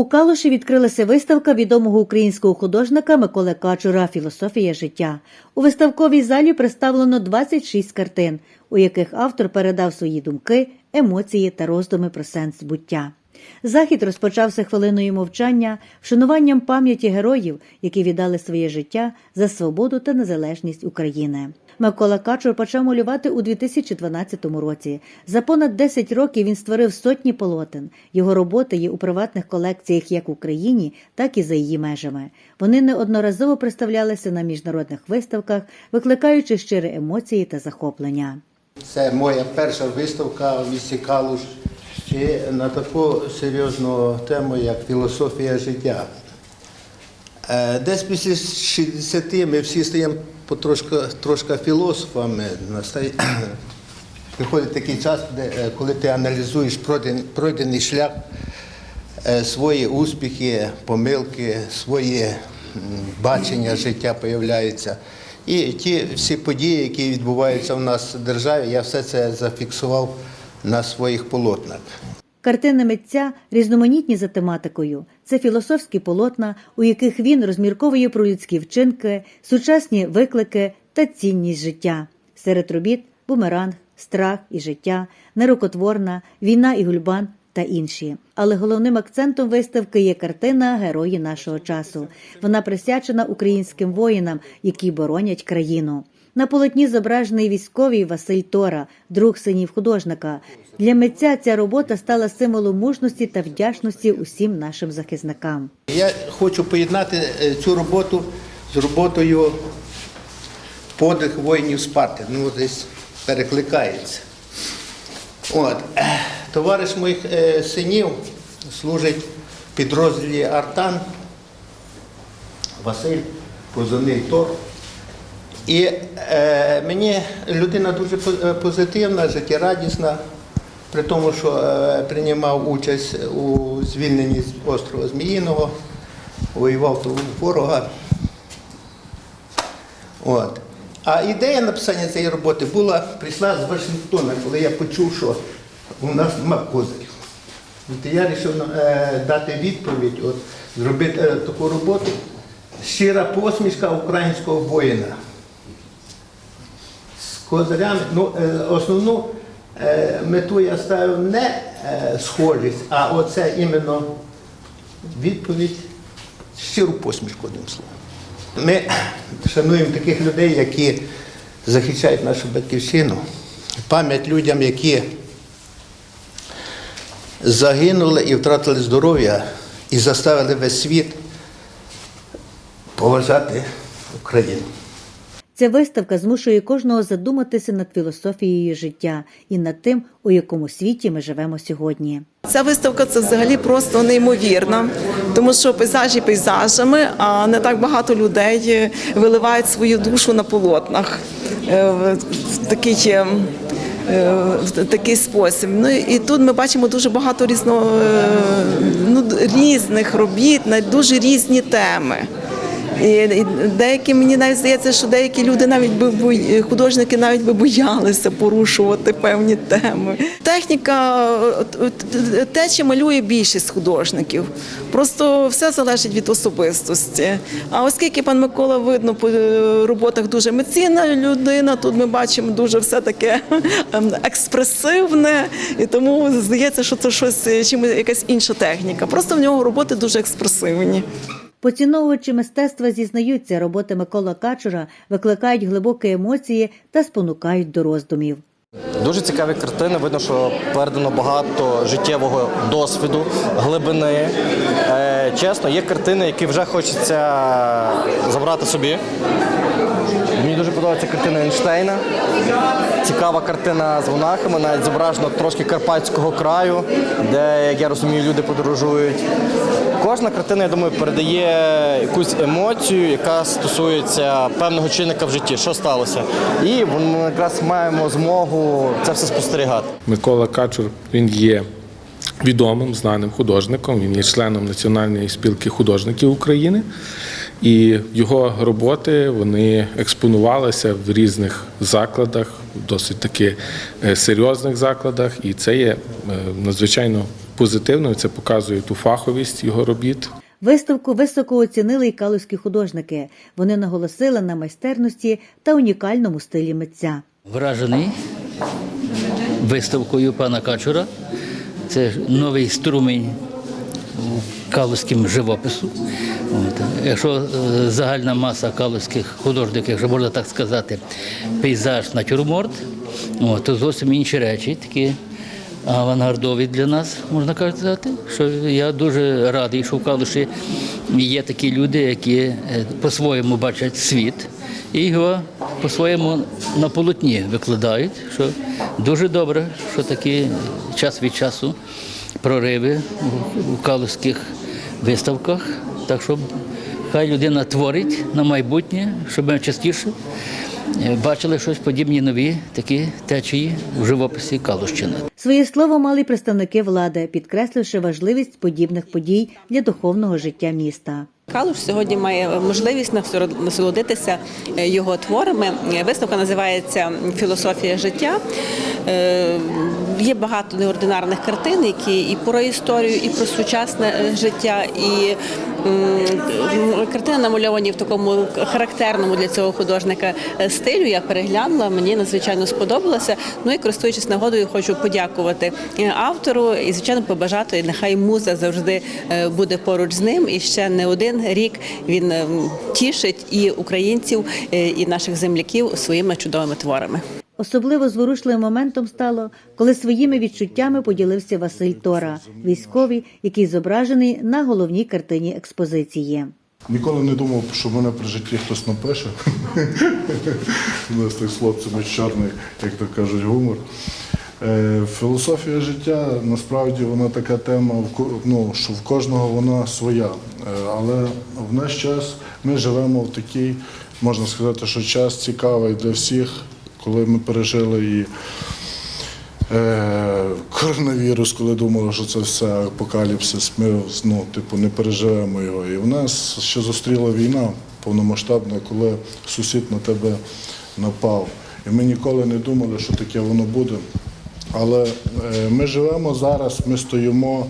У Калуші відкрилася виставка відомого українського художника Миколи Качура Філософія життя. У виставковій залі представлено 26 картин, у яких автор передав свої думки, емоції та роздуми про сенс буття. Захід розпочався хвилиною мовчання, вшануванням пам'яті героїв, які віддали своє життя за свободу та незалежність України. Микола Качур почав малювати у 2012 році. За понад 10 років він створив сотні полотен. Його роботи є у приватних колекціях як в Україні, так і за її межами. Вони неодноразово представлялися на міжнародних виставках, викликаючи щирі емоції та захоплення. Це моя перша виставка в місті Калуш і на таку серйозну тему, як філософія життя. Е, Десь після 60 ми всі стаємо потрошки трошки філософами. Приходить такий час, е, коли ти аналізуєш пройдений, пройдений шлях, е, свої успіхи, помилки, свої бачення життя появляються. І ті всі події, які відбуваються в нас в державі, я все це зафіксував на своїх полотнах. Картини митця різноманітні за тематикою. Це філософські полотна, у яких він розмірковує про людські вчинки, сучасні виклики та цінність життя. Серед робіт бумеранг, страх і життя, нерукотворна, війна і гульбан та інші. Але головним акцентом виставки є картина Герої нашого часу. Вона присвячена українським воїнам, які боронять країну. На полотні зображений військовий Василь Тора, друг синів художника. Для митця ця робота стала символом мужності та вдячності усім нашим захисникам. Я хочу поєднати е, цю роботу з роботою подих воїнів Спарти. Ну, десь перекликається. От. Товариш моїх е, синів служить підрозділі Артан, Василь, позивний Тор. І е, мені людина дуже е, позитивна, життєрадісна, при тому, що е, приймав участь у звільненні з острова Зміїного, воював у ворога. От. А ідея написання цієї роботи була, прийшла з Вашингтона, коли я почув, що у нас нема козирів. От я вирішив е, дати відповідь, от, зробити е, таку роботу. Щира посмішка українського воїна козирями. Ну, е, основну е, мету я ставив не е, схожість, а оце іменно відповідь, щиру посмішку одним словом. Ми шануємо таких людей, які захищають нашу батьківщину. Пам'ять людям, які загинули і втратили здоров'я, і заставили весь світ поважати Україну. Ця виставка змушує кожного задуматися над філософією життя і над тим, у якому світі ми живемо сьогодні. Ця виставка це взагалі просто неймовірна, тому що пейзажі пейзажами, а не так багато людей е, виливають свою душу на полотнах е, в такий. е, В такий спосіб. Ну і тут ми бачимо дуже багато різно, ну, різних робіт на дуже різні теми. І, деякі мені навіть здається, що деякі люди навіть би художники навіть би боялися порушувати певні теми. Техніка те, чи малює більшість художників. Просто все залежить від особистості. А оскільки пан Микола видно по е, роботах дуже емоційна людина, тут ми бачимо дуже все таке ем, експресивне, і тому здається, що це щось е, чим якась інша техніка. Просто в нього роботи дуже експресивні. Поціновувачі мистецтва зізнаються, роботи Микола Качура викликають глибокі емоції та спонукають до роздумів. Дуже цікаві картини. Видно, що передано багато життєвого досвіду, глибини. Е, чесно, є картини, які вже хочеться забрати собі. Мені дуже подобається картина Ейнштейна. Цікава картина з монахами, навіть зображено трошки карпатського краю, де, як я розумію, люди подорожують. Кожна картина, я думаю, передає якусь емоцію, яка стосується певного чинника в житті, що сталося. І ми якраз маємо змогу це все спостерігати. Микола Качур він є відомим, знаним художником. Він є членом Національної спілки художників України. І його роботи вони експонувалися в різних закладах, досить таки е, серйозних закладах. І це є е, надзвичайно позитивно. Це показує ту фаховість його робіт. Виставку високо оцінили й калузькі художники. Вони наголосили на майстерності та унікальному стилі митця. Вражений виставкою пана Качура. Це новий струмень у живопису. От. Якщо е, загальна маса калузьких художників, якщо можна так сказати, пейзаж натюрморт, от, то зовсім інші речі, такі авангардові для нас, можна казати. Що я дуже радий, що в Калуші є такі люди, які е, по-своєму бачать світ і його по-своєму на полотні викладають. Що дуже добре, що такі час від часу прориви у- калузьких виставках. Так що хай людина творить на майбутнє, щоб частіше бачили щось подібні нові такі течії в живописі Калущини. Своє слово мали представники влади, підкресливши важливість подібних подій для духовного життя міста. Калуш сьогодні має можливість насолодитися е, його творами. Е, Виставка називається Філософія життя. Е, Є багато неординарних картин, які і про історію, і про сучасне е, життя. І картини намальовані в такому характерному для цього художника е, стилю. Я переглянула, мені надзвичайно сподобалося. Ну і користуючись нагодою, хочу подякувати е, автору і звичайно побажати. Нехай муза завжди е, буде поруч з ним. І ще не один рік він е, тішить і українців, і наших земляків своїми чудовими творами. Особливо зворушливим моментом стало, коли своїми відчуттями поділився Василь Тора, військовий, який зображений на головній картині експозиції. Ніколи не думав, що мене при житті хтось напише. У нас так з чорний, як то кажуть, гумор. Е, Філософія життя насправді вона така тема, в ну, що в кожного вона своя. Е, Але в наш час ми живемо в такий, можна сказати, що час цікавий для всіх, коли ми пережили і Е, коронавірус, коли думали, що це все апокаліпсис, ми ну, типу, не переживемо його. І в нас ще зустріла війна повномасштабна, коли сусід на тебе напав. І ми ніколи не думали, що таке воно буде. Але е, ми живемо зараз, ми стоїмо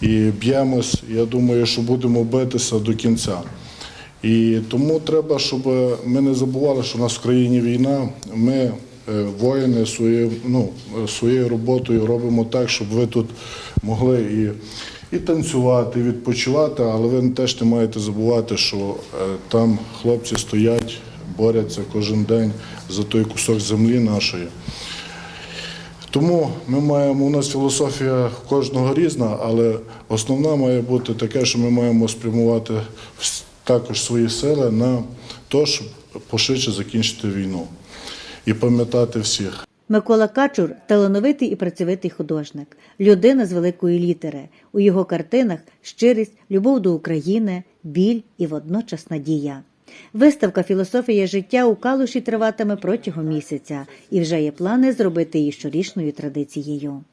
і б'ємось. Я думаю, що будемо битися до кінця. І тому треба, щоб ми не забували, що у нас в країні війна. Ми, е, воїни, своєю, ну, е, своєю роботою робимо так, щоб ви тут могли і, і танцювати, і відпочивати, але ви теж не маєте забувати, що е, там хлопці стоять, борються кожен день за той кусок землі нашої. Тому ми маємо, у нас філософія кожного різна, але основна має бути таке, що ми маємо спрямувати також свої сили на те, щоб пошвидше закінчити війну і пам'ятати всіх. Микола Качур талановитий і працьовитий художник, людина з великої літери. У його картинах щирість, любов до України, біль і водночас надія. Виставка Філософія життя у Калуші триватиме протягом місяця, і вже є плани зробити її щорічною традицією.